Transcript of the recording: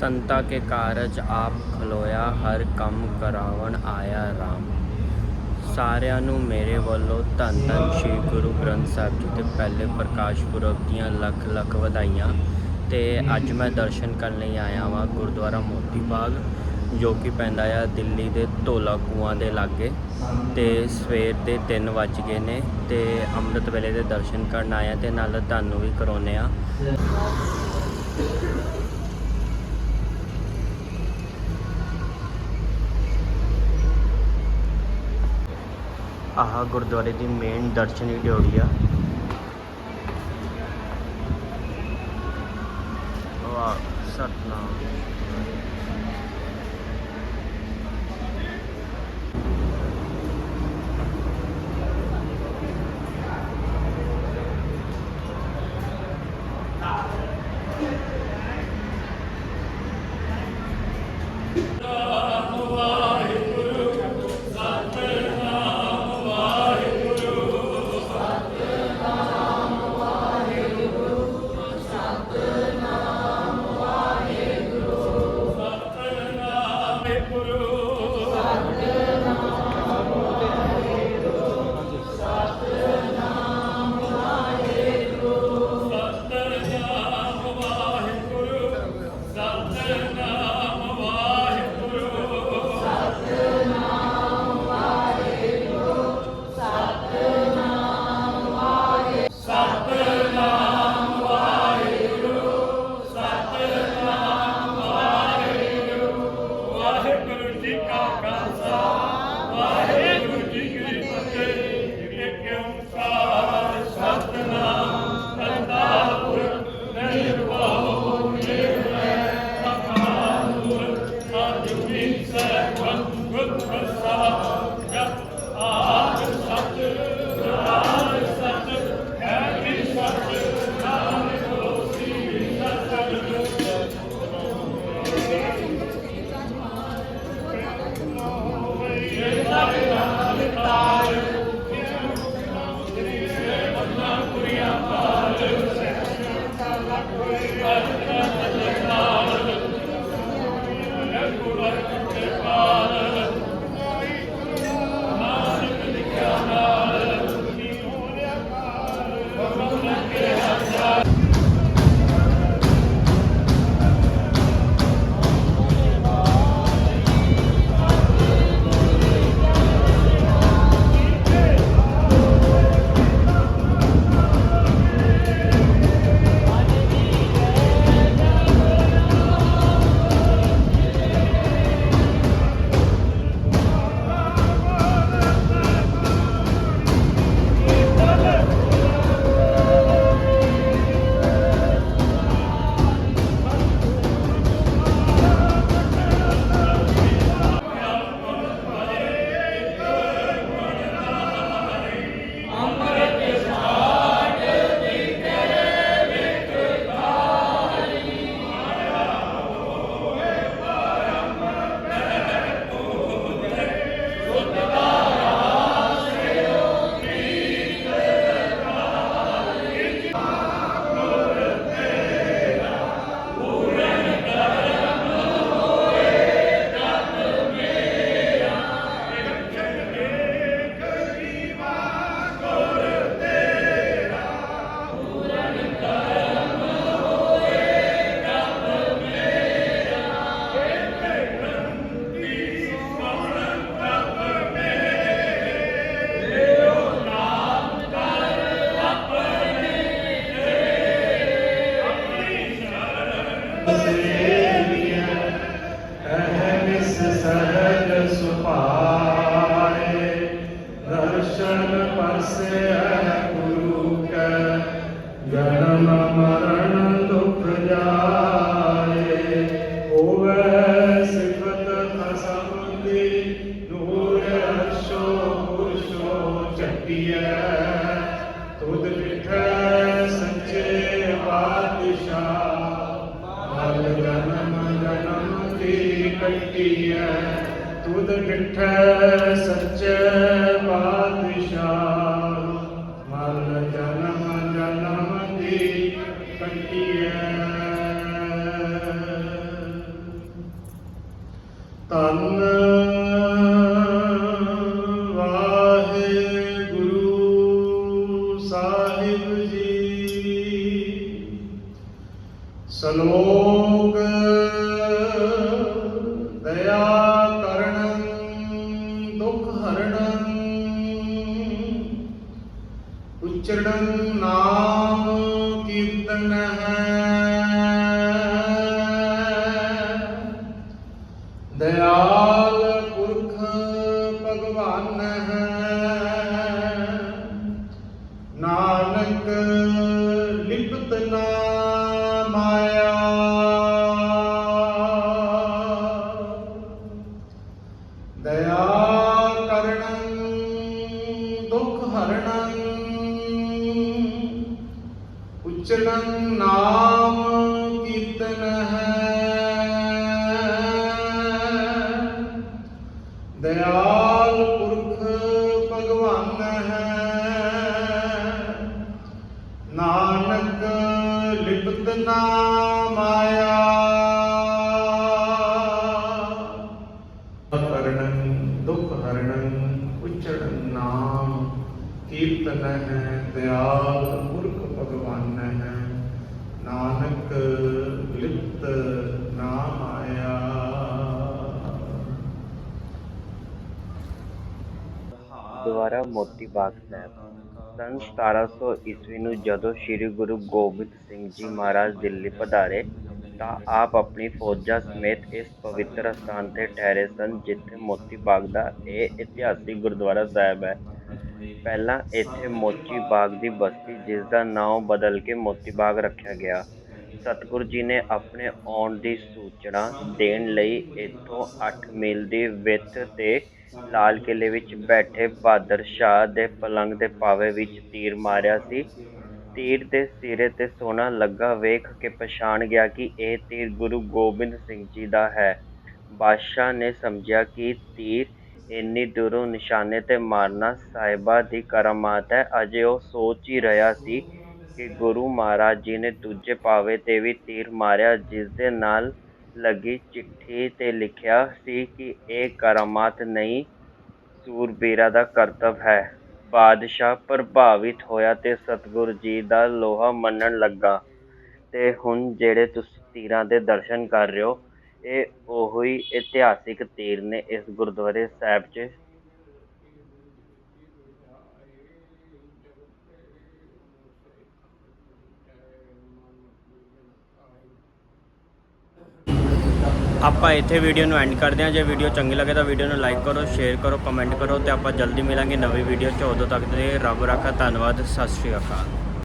ਸੰਤਾ ਕੇ ਕਾਰਜ ਆਪ ਖਲੋਇਆ, ਹਰ ਕੰਮ ਕਰਾਵਣ ਆਇਆ ਰਾਮ। ਸਾਰਿਆਂ ਨੂੰ ਮੇਰੇ ਵੱਲੋਂ ਧੰਨ ਧੰਨ ਸ਼੍ਰੀ ਗੁਰੂ ਗ੍ਰੰਥ ਸਾਹਿਬ ਜੀ ਦੇ ਪਹਿਲੇ ਪ੍ਰਕਾਸ਼ ਪੁਰਬ ਦੀਆਂ ਲੱਖ ਲੱਖ ਵਧਾਈਆਂ। ਤੇ ਅੱਜ ਮੈਂ ਦਰਸ਼ਨ ਕਰਨ ਲਈ ਆਇਆ ਵਾਂ ਗੁਰਦੁਆਰਾ ਮੋਤੀ ਬਾਗ, ਜੋ ਕਿ ਪੈਂਦਾ ਆ ਦਿੱਲੀ ਦੇ ਧੋਲਾ ਕੂਆਂ ਦੇ ਲਾਗੇ। ਤੇ ਸਵੇਰ ਦੇ 3 ਵੱਜ ਗਏ ਨੇ ਤੇ ਅੰਮ੍ਰਿਤ ਵੇਲੇ ਦੇ ਦਰਸ਼ਨ ਕਰਨ ਆਇਆ ਤੇ ਨਾਲ ਤੁਹਾਨੂੰ ਵੀ ਕਰਾਉਨੇ ਆ। ਆਹ ਗੁਰਦੁਆਰੇ ਦੀ ਮੇਨ ਦਰਸ਼ਨੀ ਡਿਓੜੀ ਆ। ਵਾਹ ਸਤਨਾਮ। ਵਾਹਿਗੁਰੂ ਜੀ ਕਾ ਖਾਲਸਾ ਵਾਹਿਗੁਰੂ ਜੀ ਕੀ ਫਤਿਹ ਏਕ ਓੰਕਾਰ ਸਤਨਾਮ ਕਰਤਾ ਪੁਰਖ ਨਿਰਭਉ ਨਿਰਵੈਰ ਅਕਾਲ ਮੂਰਤ ਆਦਿ ਸੈਭੰ ਗੁਰ ਪ੍ਰਸਾਦ ਕੱਟੀਐ ਤੁਧ ਮਿਠੈ ਸੱਚੇ ਸਲੋਕ ਦਇਆ ਕਰਣ ਦੁਖ ਹਰਣ ਉਚਰਣ ਨਾਮ ਕੀਰਤਨ ਹੈ। ਉਚਰਣ ਨਾਮ ਕੀਰਤਨ ਹੈ। ਦਇਆਲ ਪੁਰਖ ਭਗਵਾਨ ਹੈ। ਨਾਨਕ ਲਿਪਤ ਨਾ ਮਾਇਆ ਕਰਣੰ ਦੁਖ ਹਰਣੰ, ਉਚਰਣ ਨਾਮ ਕੀਰਤਨ ਹੈ। ਦਇਆਲ ਪੁਰਖ ਭਗਵਾਨ। ਹੈ ਨਾਨਕ ਲਿਪਤ ਨਾ ਮਾਇਆ ਦੁਆਰਾ ਮੋਤੀ ਬਾਗ ਸਾਹਿਬ। ਸੰਨ 1700 ਈਸਵੀ ਨੂੰ ਜਦੋਂ ਸ੍ਰੀ ਗੁਰੂ ਗੋਬਿੰਦ ਸਿੰਘ ਜੀ ਮਹਾਰਾਜ ਦਿੱਲੀ ਪਧਾਰੇ, ਤਾਂ ਆਪ ਆਪਣੀ ਫੌਜਾਂ ਸਮੇਤ ਇਸ ਪਵਿੱਤਰ ਸਥਾਨ ਤੇ ਠਹਿਰੇ ਸਨ, ਜਿੱਥੇ ਮੋਤੀ ਬਾਗ ਦਾ ਇਹ ਇਤਿਹਾਸਿਕ ਗੁਰਦੁਆਰਾ ਸਾਹਿਬ ਹੈ। ਪਹਿਲਾਂ ਇੱਥੇ ਮੋਚੀ ਬਾਗ ਦੀ ਬਸਤੀ ਜਿਸ ਦਾ ਨਾਮ ਬਦਲ ਕੇ ਮੋਤੀ ਬਾਗ ਰੱਖਿਆ ਗਿਆ। ਸਤਿਗੁਰੂ ਜੀ ਨੇ ਆਪਣੇ ਆਉਣ ਦੀ ਸੂਚਨਾ ਦੇਣ ਲਈ ਇੱਥੋਂ 8 ਮੀਲ ਦੀ ਵਿੱਥ ਤੇ ਲਾਲ ਕਿਲੇ ਵਿੱਚ ਬੈਠੇ ਬਹਾਦਰ ਸ਼ਾਹ ਦੇ ਪਲੰਗ ਦੇ ਪਾਵੇ ਵਿੱਚ ਤੀਰ ਮਾਰਿਆ ਸੀ। ਤੀਰ ਦੇ ਸਿਰੇ ਤੇ ਸੋਨਾ ਲੱਗਾ ਵੇਖ ਕੇ ਪਛਾਣ ਗਿਆ ਕਿ ਇਹ ਤੀਰ ਗੁਰੂ ਗੋਬਿੰਦ ਸਿੰਘ ਜੀ ਦਾ ਹੈ। ਬਾਦਸ਼ਾਹ ਨੇ ਸਮਝਿਆ ਕਿ ਤੀਰ ਇੰਨੀ ਦੂਰੋਂ ਨਿਸ਼ਾਨੇ ਤੇ ਮਾਰਨਾ ਸਾਹਿਬਾਂ ਦੀ ਕਰਾਮਾਤ ਹੈ। ਅਜੇ ਉਹ ਸੋਚ ਹੀ ਰਿਹਾ ਸੀ ਕਿ ਗੁਰੂ ਮਹਾਰਾਜ ਜੀ ਨੇ ਦੂਜੇ ਪਾਵੇ ਤੇ ਵੀ ਤੀਰ ਮਾਰਿਆ ਜਿਸ ਦੇ ਨਾਲ ਲੱਗੀ ਚਿੱਠੀ ਤੇ ਲਿਖਿਆ ਸੀ ਕਿ ਇਹ ਕਰਾਮਾਤ ਨਹੀਂ, ਸੂਰਬੀਰਾਂ ਦਾ ਕਰਤੱਵ ਹੈ। ਬਾਦਸ਼ਾਹ ਪ੍ਰਭਾਵਿਤ ਹੋਇਆ ਤੇ ਸਤਿਗੁਰੂ ਜੀ ਦਾ ਲੋਹਾ ਮੰਨਣ ਲੱਗਾ। ਤੇ ਹੁਣ ਜਿਹੜੇ ਤੁਸੀਂ ਤੀਰਾਂ ਦੇ ਦਰਸ਼ਨ ਕਰ ਰਹੇ ਹੋ ਇਹ ਉਹੀ ਇਤਿਹਾਸਿਕ ਤੀਰ ਨੇ ਇਸ ਗੁਰਦੁਆਰੇ ਸਾਹਿਬ 'ਚ। ਆਪਾਂ ਇੱਥੇ ਵੀਡੀਓ ਨੂੰ ਐਂਡ ਕਰਦੇ ਹਾਂ। ਜੇ ਵੀਡੀਓ ਚੰਗੀ ਲੱਗੇ ਤਾਂ ਵੀਡੀਓ ਨੂੰ ਲਾਈਕ ਕਰੋ ਸ਼ੇਅਰ ਕਰੋ ਕਮੈਂਟ ਕਰੋ ਤੇ ਆਪਾਂ ਜਲਦੀ ਮਿਲਾਂਗੇ ਨਵੀਂ ਵੀਡੀਓ 'ਚ ਉਦੋਂ ਤੱਕ ਦੇ। ਰੱਬ ਰਾਖਾ, ਧੰਨਵਾਦ, ਸਤਿ ਸ਼੍ਰੀ ਅਕਾਲ।